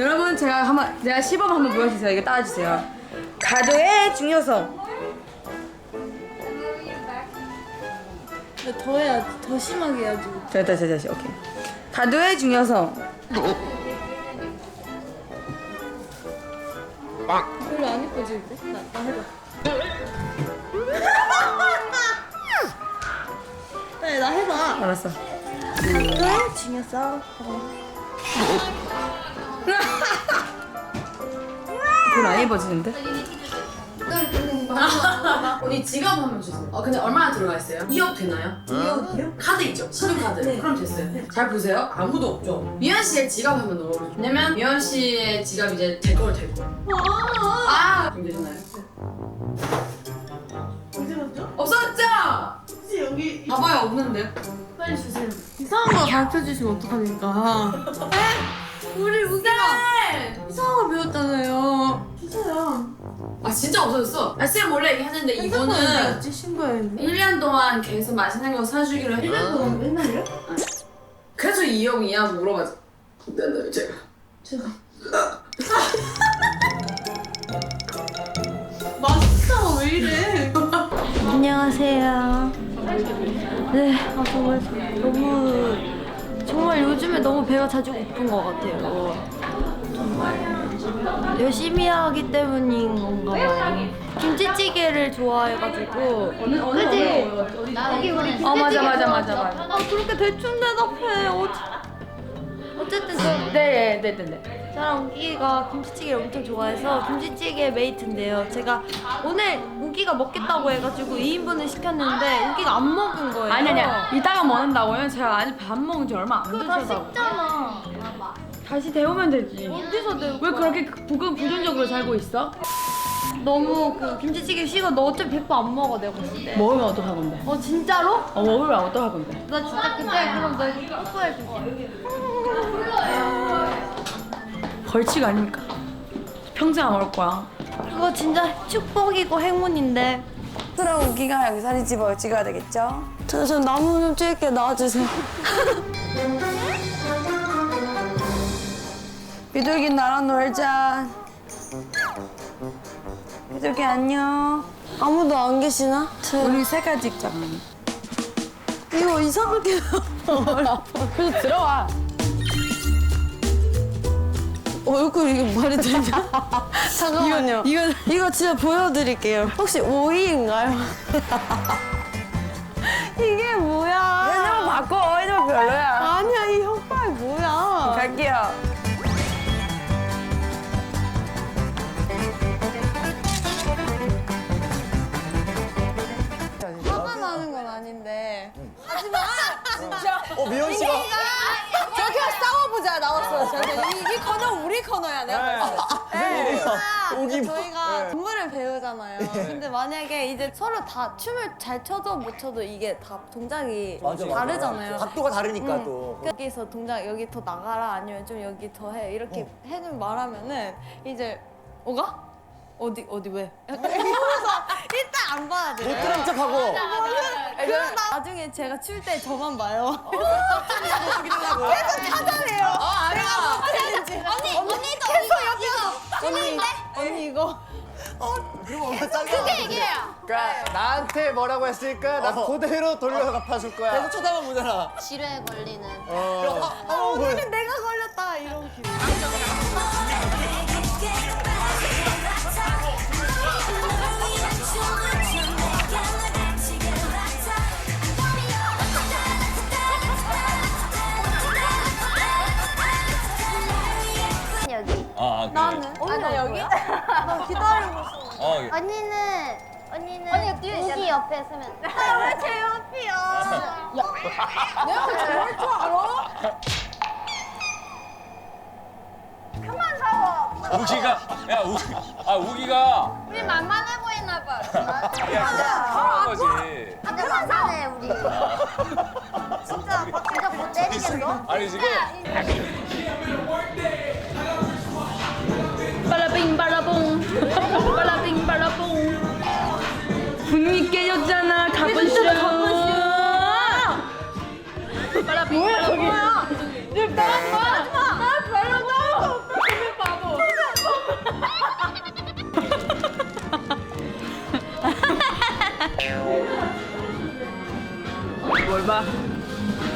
여러분 제가 한번 제가 시범 한번 보여주세요. 이거 따라주세요. 가도의 중요성. 더 해야지. 더 심하게 해야지. 자, 다시 다시 오케이. 가도의 중요성. 별로 안 이뻐지는데? 나, 나 해봐. 네, 나 해봐. 알았어. 그래? 중요성. 별로 안 입어지는데? 언니 지갑 한번 주세요. 어 근데 얼마나 들어가 있어요? 2억 되나요? 2억이요? 카드 있죠? 신용카드. 그럼 됐어요. 잘 보세요. 아무도 없죠. 미연 씨의 지갑 한번 넣어볼게요. 왜냐면 미연 씨의 지갑 이제 될 거로 될 거. 아. 준비되셨나요? 어디 갔죠? 없었죠? 혹시 여기 봐봐요 없는데. 빨리 주세요. 이상한 거 가르쳐 주시면 어떡합니까? 우리 우기가 이상한 거 배웠잖아요. 주세요. 아 진짜 없어졌어. 아 쌤 원래 얘기했는데 이거는 배웠지 신고했는데. 1년 동안 계속 맛있는 거 사주기로 했 1년 동안 맨날요? 그래서 2억 이하고 물어봤죠. 네, 제가. 제가. 맛있어 왜 이래? 안녕하세요. 네, 아, 정말 너무 정말 요즘에 너무 배가 자주 고픈 것 같아요. 정말 열심히 하기 때문인 건가 봐요. 김치찌개를 좋아해가지고. 그지? 여기 우리 어 맞아 맞아 맞아 맞아. 아 그렇게 대충 대답해. 어, 어쨌든 저 네, 네, 네, 네. 저랑 우기가 김치찌개를 엄청 좋아해서 김치찌개 메이트인데요. 제가 오늘 우기가 먹겠다고 해가지고 2인분을 시켰는데 우기가 안 먹은 거예요. 아니 아니야. 이따가 먹는다고요? 제가 아직 밥 먹은 지 얼마 안 그거 다 되셔서. 식잖아. 다시 데우면 되지. 어디서 내고? 왜 그렇게 부금 부정적으로 살고 있어? 너무 그 김치찌개 식어. 너 어차피 100번 안 먹어 내가 봤을 때. 먹으면 어떡할 건데? 어 진짜로? 어 먹으면 어떡할 건데? 나 진짜 그때 그럼 너 뽀뽀해줄게. 벌칙 아닙니까? 평생 안 먹을 거야. 그거 진짜 축복이고 행운인데. 그럼 우기가 여기 사진 집어 찍어야 되겠죠? 저, 저 나무 좀 찍을게 나와주세요. 비둘기 나랑 놀자. 비둘기 안녕. 아무도 안 계시나? 우리 색깔 찍자. 이거 이상하게 그래서 들어와. 얼굴 이게 말이 되냐? 잠깐만요. 이거 이거 진짜 보여드릴게요. 혹시 오이인가요? 이게 뭐야? 이놈 바꿔. 이놈 별로야. 아니야 이 혓발 뭐야? 갈게요. 화가 나는 건 아닌데. 어 미연 씨가 저렇게 싸워보자 나왔어. 저기 이, 이 코너 우리 코너야 내가 봤을 때. 네. 오기 저희가 네. 동물을 배우잖아요. 근데 만약에 이제 서로 다 춤을 잘 춰도 못 춰도 이게 다 동작이 맞아, 맞아. 다르잖아요. 각도가 다르니까 응. 또 여기서 동작 여기 더 나가라 아니면 좀 여기 더 해 이렇게 해는 말하면은 이제 오가 어디 어디 왜? 약간 이러면서 일단 안 봐야 돼. 못 들은 척하고 그럼 나중에 제가 출 때 저만 봐요. 계속 그게 얘기해요. 그러니까 나한테 뭐라고 했으니까 나 그대로 돌려 갚아줄 거야. 계속 쳐다만 보잖아. 지뢰에 걸리는. 어, 어, 뭐. 오늘은 내가 걸렸다 이런 기분. 여기. 아, 그래. 나는? 언니 여기? 어, 언니는 언니는 언니가 뒤에 우기 옆에 서면 왜제 옆이야? 내가 왜 저럴 줄 알아? 그만 싸워. 우기가, 야, 우기, 아, 우기가. 우리 만만해 보이나 봐. 야, 그런 거지. 근데 만만해 우리. 진짜 진짜 뭐 때리겠어? 아니, 지금.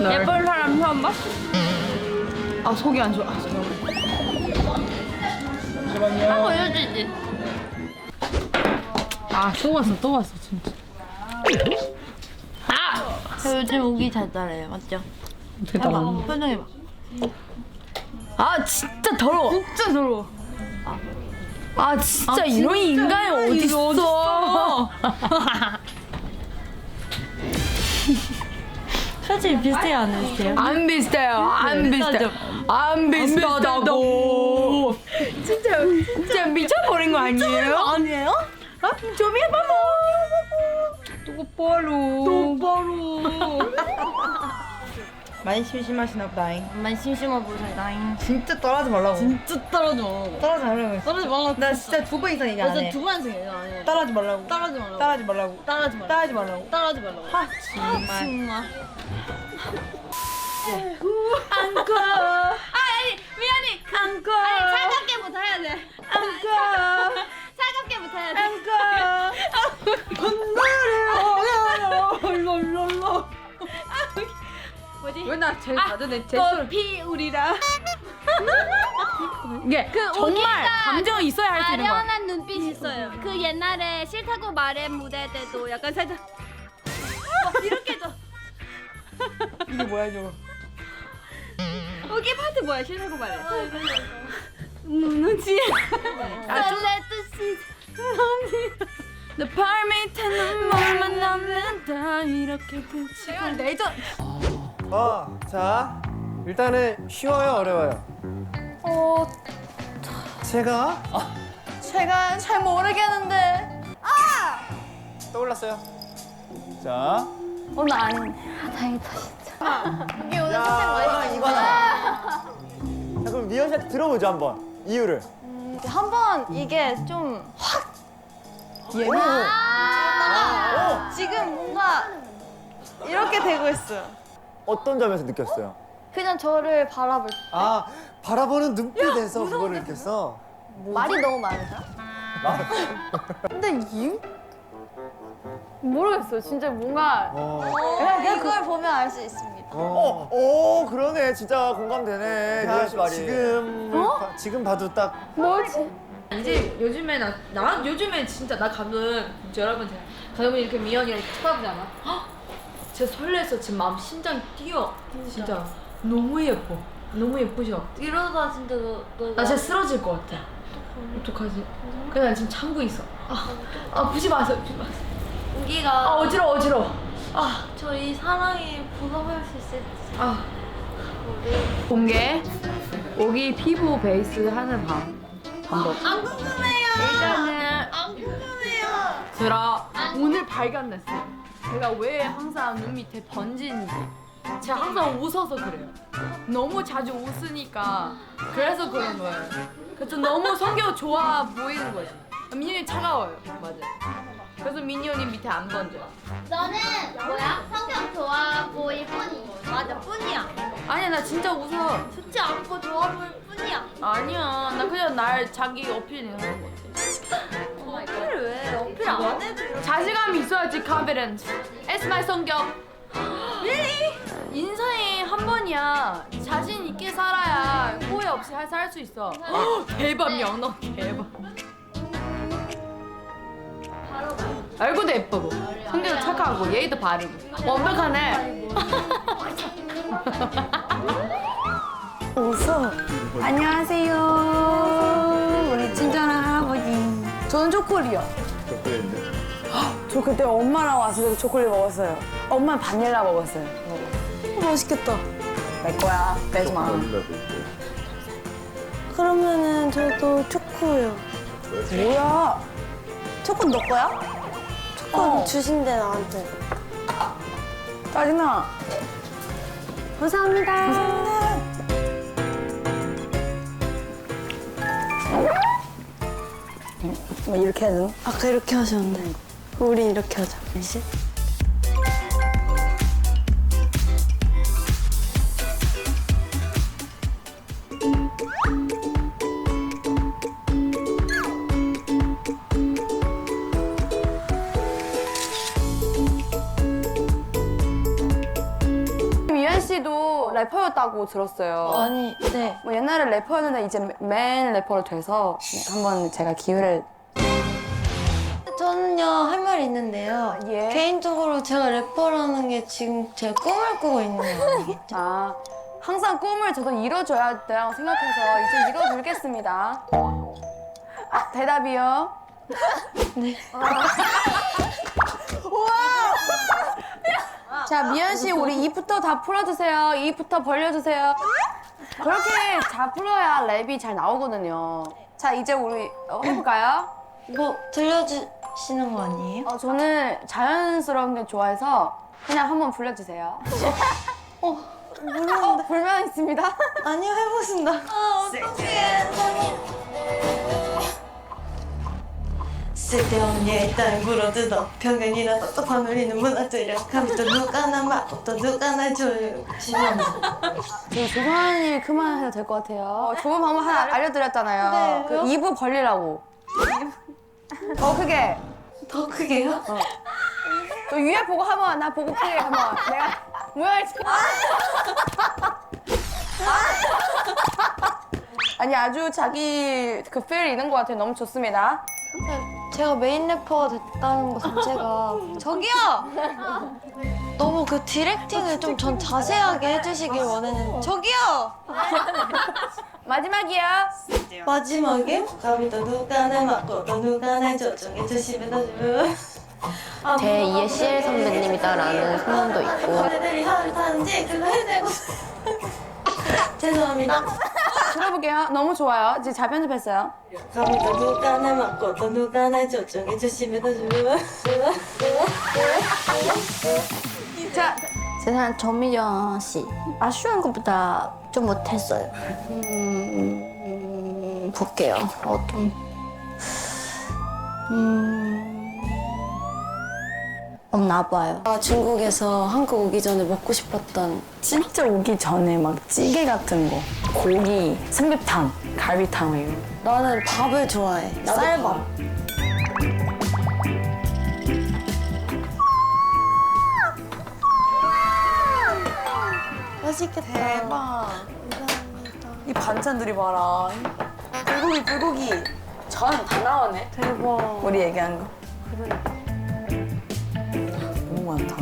예쁜 사람 처음 봐? 아 속이 안 좋아. 아, 잠깐만. 잠시만요. 보여주지. 아또 왔어 또 왔어 진짜. 저 요즘 우기 잘 따라해요, 맞죠? 대단한. 표정해봐. 아 진짜 더러워. 진짜 더러워. 아 진짜 이런 인간이 어딨어? 솔직히 비슷해 안 비슷해요? 안 비슷해요. 안 비슷해. 안 비슷하다고. 진짜 진짜 미쳐버린 거 아니에요? 아니에요? 아, 좀 해봐 뭐. 똑바로. 똑바로. 많이 심심하시나 보다잉. 만 심심해 보세요. 진짜 떠나지 말라고. 진짜 떨어져. 떠나지 말라고. 떨어지 말라. 나 진짜 두 번 이상 얘기 안 해. 두 번씩 얘기 안 해. 따라하지 말라고. 따라하지 말라고. 따라하지 말라고. 따라하지 말라고. 따라하지 말라고. 따라하지 말라고. 하 정말. 정말. 미안해. 안고. 아니 차갑게부터 해야 돼. 안고. 차갑게부터 해야 돼. 왜나 제일 낮은 애 제일 피우리라. 이게 그 정말 감정이 있어야 할 수 있는 거야. 아련한 눈빛이 있어요. 그 옛날에 싫다고 말해 무대 때도 약간 살짝 막 이렇게 좀. 이게 뭐야 저거. 여기 파트 뭐야 싫다고 말해. 눈치. 설레듯이. 내발 밑에 눈물만 남는다 이렇게 그치고 레이저 어, 자, 일단은 쉬워요, 어려워요? 어, 제가 제가 잘 모르겠는데. 떠올랐어요. 자, 오늘 아니네. 아, 다행이다 진짜. 이게 오늘 야, 이거 이거다. 자, 그럼 미연 씨한테 들어보죠 한번 이유를. 한번 이게 좀 확. 얘는 아, 지금 뭔가 이렇게 되고 있어요. 어떤 점에서 느꼈어요? 그냥 저를 바라볼 아, 바라보는 눈빛에서 그거를 느꼈어. 말이 너무 많으셔? 근데 이 모르겠어요. 진짜 뭔가 어, 그냥 이걸 보면 알 수 있습니다. 어, 오, 그러네. 진짜 공감되네. 미연 씨 말이. 지금 봐- 지금 봐도 딱 뭐지? 이제 요즘에 나, 나 요즘에 진짜 나 진짜 여러분 제가 가끔 이렇게 미연이랑 이렇게 쳐다보잖아 헉! 진짜 설레서 지금 마음 심장이 뛰어. 진짜. 너무 예뻐. 너무 예쁘죠? 이러다 진짜 너, 너, 나 진짜 쓰러질 것 같아. 어떡하지? 그냥 난 지금 참고 있어. 아, 아 보지 마세요 보지 마세요. 아 우기가 어지러워 어지러워. 아, 저희 사랑이 보답할 수 있을지. 아. 공개. 오기 피부 베이스 하는 방. 방법. 안 궁금해요. 일단은 안 궁금해요. 들어. 오늘 발견됐어요 제가 왜 항상 눈 밑에 번지는지. 제가 항상 웃어서 그래요. 너무 자주 웃으니까 그래서 그런 거예요. 그래서 너무 성격 좋아 보이는 거지. 민현이 차가워요. 맞아 그래서 민현이 밑에 안 번져요. 너는 뭐야? 성격 좋아 보일 뿐이. 맞아, 뿐이야. 아니야 나 진짜 웃어. 좋지 않고 좋아 보일 뿐이야. 아니야 나 그냥 날 자기 어필 하는 안 해도 자신감이 있어야지 confidence my 성격. Really? 인생에 한 번이야. 자신 있게 살아야 후회 없이 살 수 있어. 헉, 대박 명너 대박. 얼굴도 예쁘고 성격도 착하고 예의도 바르고. 완벽하네. 웃어. 안녕하세요. 우리 친절한 할아버지. 저는 초콜릿이요. 저 그때 엄마랑 왔을 때 초콜릿 먹었어요. 엄마는 바닐라 먹었어요. 어, 맛있겠다. 내 거야. 빼지 마. 그러면은 저도 초코요. 뭐야? 초코 너 거야? 초코 주신대 나한테. 짜증나. 감사합니다. 감사합니다. 뭐 이렇게 해야 되나? 아까 이렇게 하셨는데 우린 이렇게 하자 시 미연 씨 래퍼였다고 들었어요. 아니 네. 뭐 옛날에 래퍼였는데 이제 맨 래퍼로 돼서 한번 제가 기회를 저는요 할 말이 있는데요. 예. 개인적으로 제가 래퍼라는 게 지금 제 꿈을 꾸고 있는 거 아니겠죠? 아 항상 꿈을 저도 이뤄줘야 된다고 생각해서 이제 이뤄드리겠습니다. 아, 대답이요. 네. 우와. 자 미연 씨 우리 입부터 다 풀어주세요. 입부터 벌려주세요. 그렇게 잘 풀어야 랩이 잘 나오거든요. 자 이제 우리 어, 해볼까요? 뭐 들려주 시는 거 아니에요? 어, 저는 자연스러운 게 좋아해서 그냥 한번 불러주세요. 어, 어, 불만 있습니다. 아니요 해보신다. 아 어떡해. 쓸데없는 따윈 불어뜯어 평균이라 답답한 우리는 무너뜨려 감히 또 누가 나 맞고 또 누가 나 줘요 죄송합니다 저희 조선이 그만해도 될 것 같아요. 어, 좋은 방법 하나 알려드렸잖아요. 네, 그 왜요? 입을 벌리라고. 더 크게. 더 크게요? 또 위에 보고 한번 나 보고 크게 한번 내가 뭐야 지금. 아니 아주 자기 그 필 있는 것 같아요. 너무 좋습니다. 제가 메인 래퍼가 됐다는 것 자체가 저기요! 너무 그 디렉팅을 좀 전 자세하게 해주시길 원했는데 저기요! 마지막이요. 마지막에 감히 또 누가 나 맞고 또 누가 날 조종해 주시면 제2의 CL 선배님이다라는 소문도 있고 너네들이 하루 사는지 그거 해내고 죄송합니다 들어볼게요. 너무 좋아요. 지금 잘 편집했어요. 감히 또 누가 나 맞고 또 누가 날 조종해 주시면 자, 제 사람 정미정 씨 아쉬운 것보다 좀 못했어요. 음, 볼게요. 어떤. 음. 없나 봐요. 아, 중국에서 한국 오기 전에 먹고 싶었던 진짜 오기 전에 막 찌개 같은 거, 고기, 삼계탕, 갈비탕 이런 거. 나는 밥을 좋아해. 쌀밥 맛있겠다 대박. 이 반찬들이 봐라. 불고기, 불고기. 전 다 나오네. 대박 우리 얘기한 거. 너무 많다.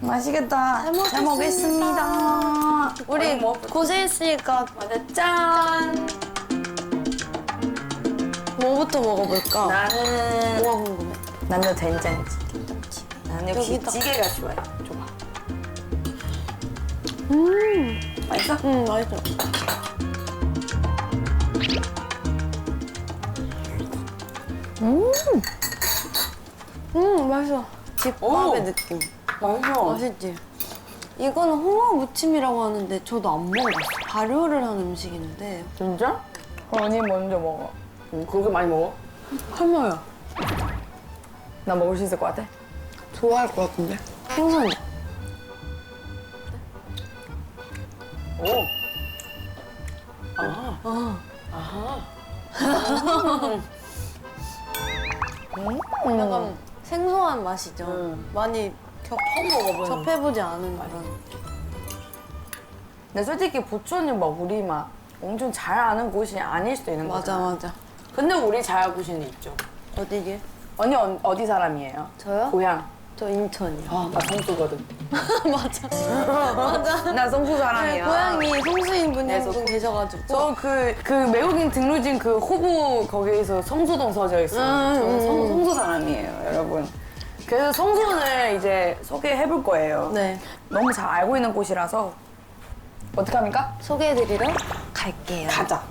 맛있겠다. 잘 먹겠습니다. 우리 고생했으니까 맞아, 짠. 뭐부터 먹어볼까? 나는 뭐가 궁금해? 나는 된장찌개. 나는 역시 여기다. 찌개가 좋아요. 음, 맛있어? 응 맛있어 음 맛있어 집밥의 느낌 맛있어. 맛있지? 이거는 홍어 무침이라고 하는데 저도 안 먹어봤어 발효를 한 음식인데 진짜? 언니 먼저 먹어. 그렇게 많이 먹어? 할머야 나 먹을 수 있을 것 같아? 좋아할 것 같은데 생선이 오. 약간 생소한 맛이죠 음. 많이 겨, 접해보지 않은 그런 근데 솔직히 부천이 막 우리 막 엄청 잘 아는 곳이 아닐 수도 있는 맞아 거잖아. 맞아 근데 우리 잘 알고 있는 있죠. 어디게? 언니 어, 어디 사람이에요? 저요? 고향. 저 인천이요 아, 나 성수거든. 맞아 맞아 나 성수 사람이야. 고양이 송수인 분이 네, 한분 계셔가지고 저 그 그 외국인 등록증 그 호구 거기에서 성수동 써져 있어요. 음, 저는 음, 성, 음. 성수 사람이에요, 여러분. 그래서 성수를 이제 소개해 볼 거예요. 네 너무 잘 알고 있는 곳이라서 어떻게 합니까? 소개해드리러 갈게요 가자.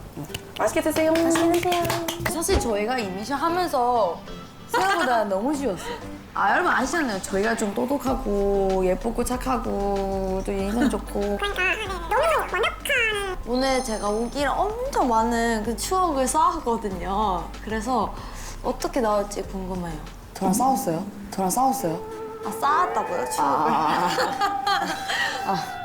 맛있게 드세요. 드세요. 사실 저희가 이 미션 하면서 생각보다 너무 쉬웠어요. 아 여러분 아시잖아요. 저희가 좀 똑똑하고 예쁘고 착하고 또 인상 좋고 오늘 제가 오기랑 엄청 많은 그 추억을 쌓았거든요. 그래서 어떻게 나올지 궁금해요. 저랑 싸웠어요? 저랑 싸웠어요? 아, 쌓았다고요, 추억을? 아,